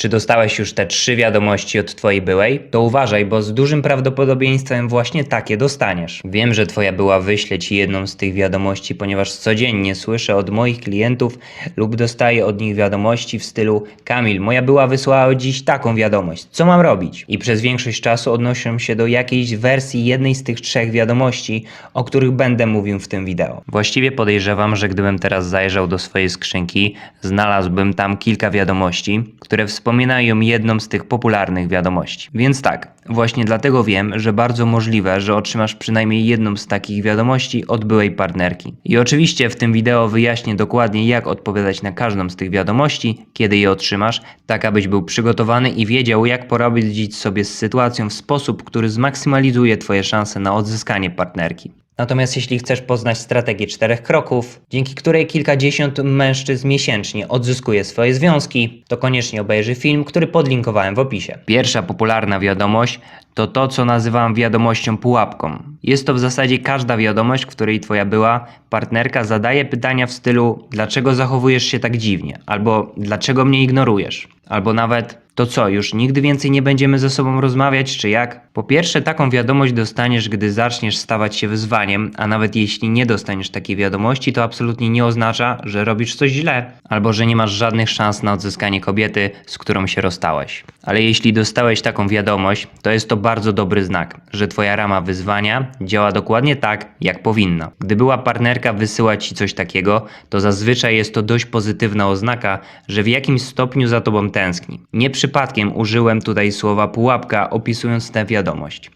Czy dostałeś już te trzy wiadomości od twojej byłej? To uważaj, bo z dużym prawdopodobieństwem właśnie takie dostaniesz. Wiem, że twoja była wyśle ci jedną z tych wiadomości, ponieważ codziennie słyszę od moich klientów lub dostaję od nich wiadomości w stylu Kamil, moja była wysłała dziś taką wiadomość, co mam robić? I przez większość czasu odnoszę się do jakiejś wersji jednej z tych trzech wiadomości, o których będę mówił w tym wideo. Właściwie podejrzewam, że gdybym teraz zajrzał do swojej skrzynki, znalazłbym tam kilka wiadomości, które wspominają jedną z tych popularnych wiadomości. Więc tak, właśnie dlatego wiem, że bardzo możliwe, że otrzymasz przynajmniej jedną z takich wiadomości od byłej partnerki. I oczywiście w tym wideo wyjaśnię dokładnie, jak odpowiadać na każdą z tych wiadomości, kiedy je otrzymasz, tak abyś był przygotowany i wiedział, jak poradzić sobie z sytuacją w sposób, który zmaksymalizuje Twoje szanse na odzyskanie partnerki. Natomiast jeśli chcesz poznać strategię czterech kroków, dzięki której kilkadziesiąt mężczyzn miesięcznie odzyskuje swoje związki, to koniecznie obejrzyj film, który podlinkowałem w opisie. Pierwsza popularna wiadomość to to, co nazywam wiadomością pułapką. Jest to w zasadzie każda wiadomość, w której twoja była partnerka zadaje pytania w stylu dlaczego zachowujesz się tak dziwnie, albo dlaczego mnie ignorujesz, albo nawet to co, już nigdy więcej nie będziemy ze sobą rozmawiać, czy jak? Po pierwsze, taką wiadomość dostaniesz, gdy zaczniesz stawać się wyzwaniem, a nawet jeśli nie dostaniesz takiej wiadomości, to absolutnie nie oznacza, że robisz coś źle, albo że nie masz żadnych szans na odzyskanie kobiety, z którą się rozstałeś. Ale jeśli dostałeś taką wiadomość, to jest to bardzo dobry znak, że twoja rama wyzwania działa dokładnie tak, jak powinna. Gdy była partnerka wysyła ci coś takiego, to zazwyczaj jest to dość pozytywna oznaka, że w jakimś stopniu za tobą tęskni. Nie przypadkiem użyłem tutaj słowa pułapka opisując tę wiadomość.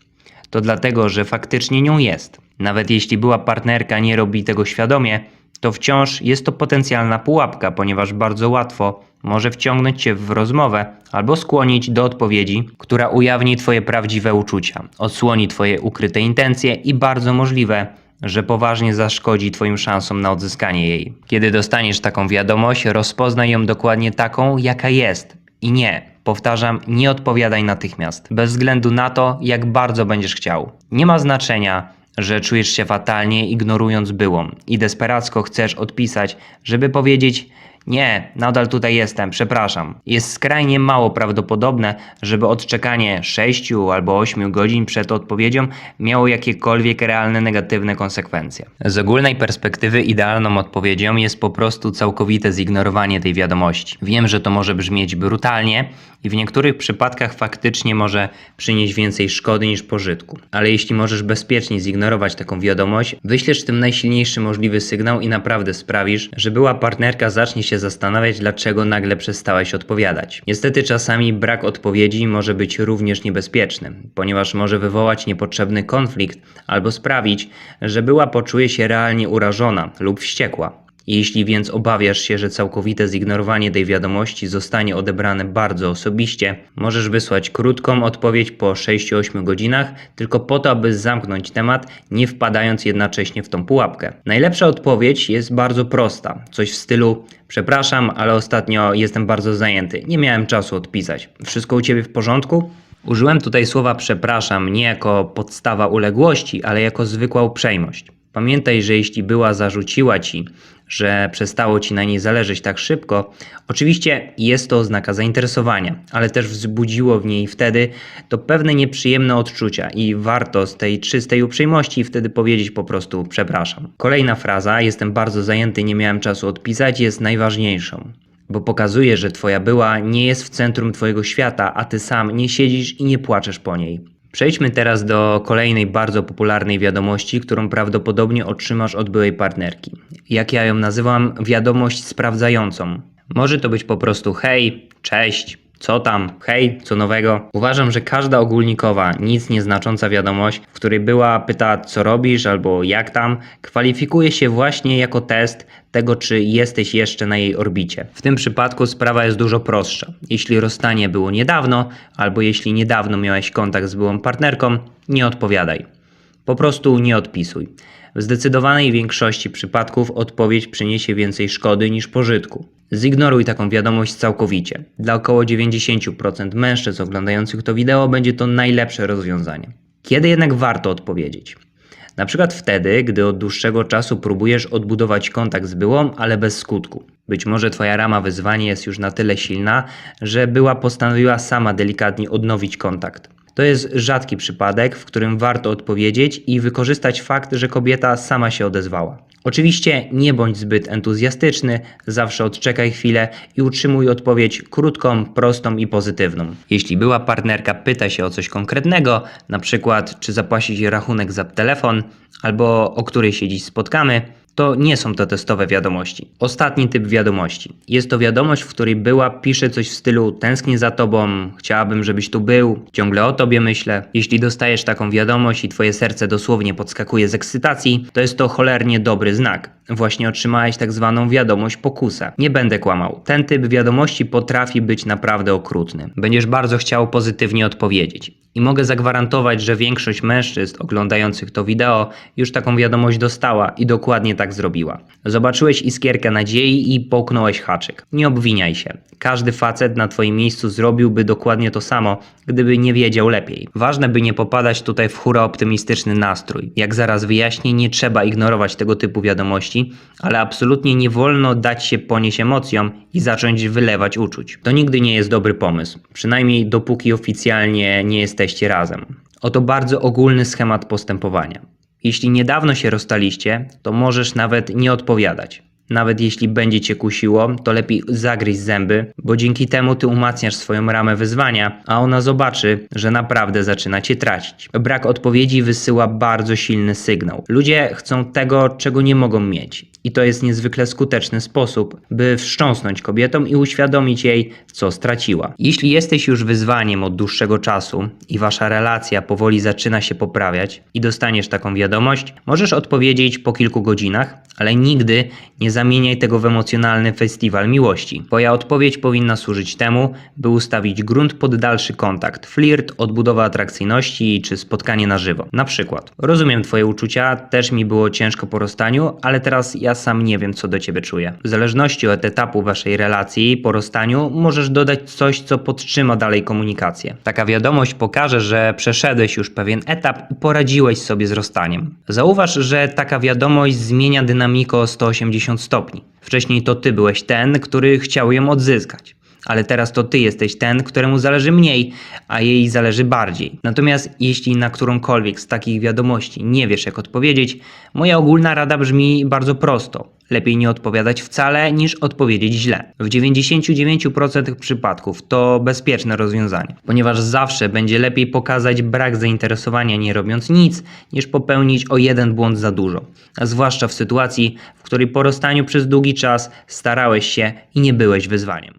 To dlatego, że faktycznie nią jest. Nawet jeśli była partnerka nie robi tego świadomie, to wciąż jest to potencjalna pułapka, ponieważ bardzo łatwo może wciągnąć cię w rozmowę albo skłonić do odpowiedzi, która ujawni twoje prawdziwe uczucia, odsłoni twoje ukryte intencje i bardzo możliwe, że poważnie zaszkodzi Twoim szansom na odzyskanie jej. Kiedy dostaniesz taką wiadomość, rozpoznaj ją dokładnie taką, jaka jest. I nie, powtarzam, nie odpowiadaj natychmiast, bez względu na to, jak bardzo będziesz chciał. Nie ma znaczenia, że czujesz się fatalnie, ignorując byłą i desperacko chcesz odpisać, żeby powiedzieć: Nie, nadal tutaj jestem, przepraszam. Jest skrajnie mało prawdopodobne, żeby odczekanie 6 albo 8 godzin przed odpowiedzią miało jakiekolwiek realne negatywne konsekwencje. Z ogólnej perspektywy idealną odpowiedzią jest po prostu całkowite zignorowanie tej wiadomości. Wiem, że to może brzmieć brutalnie i w niektórych przypadkach faktycznie może przynieść więcej szkody niż pożytku. Ale jeśli możesz bezpiecznie zignorować taką wiadomość, wyślesz tym najsilniejszy możliwy sygnał i naprawdę sprawisz, że była partnerka zacznie się zastanawiać, dlaczego nagle przestałeś odpowiadać. Niestety czasami brak odpowiedzi może być również niebezpieczny, ponieważ może wywołać niepotrzebny konflikt albo sprawić, że była poczuje się realnie urażona lub wściekła. Jeśli więc obawiasz się, że całkowite zignorowanie tej wiadomości zostanie odebrane bardzo osobiście, możesz wysłać krótką odpowiedź po 6-8 godzinach, tylko po to, aby zamknąć temat, nie wpadając jednocześnie w tą pułapkę. Najlepsza odpowiedź jest bardzo prosta, coś w stylu Przepraszam, ale ostatnio jestem bardzo zajęty, nie miałem czasu odpisać. Wszystko u ciebie w porządku? Użyłem tutaj słowa przepraszam nie jako podstawa uległości, ale jako zwykła uprzejmość. Pamiętaj, że jeśli była zarzuciła ci, że przestało ci na niej zależeć tak szybko, oczywiście jest to oznaka zainteresowania, ale też wzbudziło w niej wtedy to pewne nieprzyjemne odczucia i warto z tej czystej uprzejmości wtedy powiedzieć po prostu przepraszam. Kolejna fraza, jestem bardzo zajęty, nie miałem czasu odpisać, jest najważniejszą bo pokazuje, że twoja była nie jest w centrum twojego świata, a ty sam nie siedzisz i nie płaczesz po niej. Przejdźmy teraz do kolejnej bardzo popularnej wiadomości, którą prawdopodobnie otrzymasz od byłej partnerki. Jak ja ją nazywam, wiadomość sprawdzającą. Może to być po prostu hej, cześć, co tam, hej, co nowego. Uważam, że każda ogólnikowa, nic nieznacząca wiadomość, w której była pyta co robisz albo jak tam, kwalifikuje się właśnie jako test tego, czy jesteś jeszcze na jej orbicie. W tym przypadku sprawa jest dużo prostsza. Jeśli rozstanie było niedawno, albo jeśli niedawno miałeś kontakt z byłą partnerką, nie odpowiadaj. Po prostu nie odpisuj. W zdecydowanej większości przypadków odpowiedź przyniesie więcej szkody niż pożytku. Zignoruj taką wiadomość całkowicie. Dla około 90% mężczyzn oglądających to wideo będzie to najlepsze rozwiązanie. Kiedy jednak warto odpowiedzieć? Na przykład wtedy, gdy od dłuższego czasu próbujesz odbudować kontakt z byłą, ale bez skutku. Być może twoja rama wyzwania jest już na tyle silna, że była postanowiła sama delikatnie odnowić kontakt. To jest rzadki przypadek, w którym warto odpowiedzieć i wykorzystać fakt, że kobieta sama się odezwała. Oczywiście nie bądź zbyt entuzjastyczny, zawsze odczekaj chwilę i utrzymuj odpowiedź krótką, prostą i pozytywną. Jeśli była partnerka pyta się o coś konkretnego, na przykład czy zapłacić rachunek za telefon, albo o której się dziś spotkamy, to nie są to testowe wiadomości. Ostatni typ wiadomości. Jest to wiadomość, w której była pisze coś w stylu tęsknię za tobą, chciałabym, żebyś tu był, ciągle o tobie myślę. Jeśli dostajesz taką wiadomość i twoje serce dosłownie podskakuje z ekscytacji, to jest to cholernie dobry znak. Właśnie otrzymałeś tak zwaną wiadomość pokusę. Nie będę kłamał. Ten typ wiadomości potrafi być naprawdę okrutny. Będziesz bardzo chciał pozytywnie odpowiedzieć. I mogę zagwarantować, że większość mężczyzn oglądających to wideo już taką wiadomość dostała i dokładnie tak zrobiła. Zobaczyłeś iskierkę nadziei i połknąłeś haczyk. Nie obwiniaj się. Każdy facet na twoim miejscu zrobiłby dokładnie to samo, gdyby nie wiedział lepiej. Ważne, by nie popadać tutaj w hura optymistyczny nastrój. Jak zaraz wyjaśnię, nie trzeba ignorować tego typu wiadomości, ale absolutnie nie wolno dać się ponieść emocjom i zacząć wylewać uczuć. To nigdy nie jest dobry pomysł, przynajmniej dopóki oficjalnie nie jesteście razem. Oto bardzo ogólny schemat postępowania. Jeśli niedawno się rozstaliście, to możesz nawet nie odpowiadać. Nawet jeśli będzie cię kusiło, to lepiej zagryźć zęby, bo dzięki temu ty umacniasz swoją ramę wyzwania, a ona zobaczy, że naprawdę zaczyna cię tracić. Brak odpowiedzi wysyła bardzo silny sygnał. Ludzie chcą tego, czego nie mogą mieć. I to jest niezwykle skuteczny sposób, by wstrząsnąć kobietą i uświadomić jej, co straciła. Jeśli jesteś już wyzwaniem od dłuższego czasu i wasza relacja powoli zaczyna się poprawiać i dostaniesz taką wiadomość, możesz odpowiedzieć po kilku godzinach, ale nigdy nie zamieniaj tego w emocjonalny festiwal miłości. Twoja odpowiedź powinna służyć temu, by ustawić grunt pod dalszy kontakt, flirt, odbudowa atrakcyjności czy spotkanie na żywo. Na przykład, rozumiem twoje uczucia, też mi było ciężko po rozstaniu, ale teraz sam nie wiem, co do ciebie czuję. W zależności od etapu waszej relacji po rozstaniu możesz dodać coś, co podtrzyma dalej komunikację. Taka wiadomość pokaże, że przeszedłeś już pewien etap i poradziłeś sobie z rozstaniem. Zauważ, że taka wiadomość zmienia dynamikę o 180 stopni. Wcześniej to ty byłeś ten, który chciał ją odzyskać. Ale teraz to ty jesteś ten, któremu zależy mniej, a jej zależy bardziej. Natomiast jeśli na którąkolwiek z takich wiadomości nie wiesz, jak odpowiedzieć, moja ogólna rada brzmi bardzo prosto. Lepiej nie odpowiadać wcale, niż odpowiedzieć źle. W 99% przypadków to bezpieczne rozwiązanie, ponieważ zawsze będzie lepiej pokazać brak zainteresowania nie robiąc nic, niż popełnić o jeden błąd za dużo. A zwłaszcza w sytuacji, w której po rozstaniu przez długi czas starałeś się i nie byłeś wyzwaniem.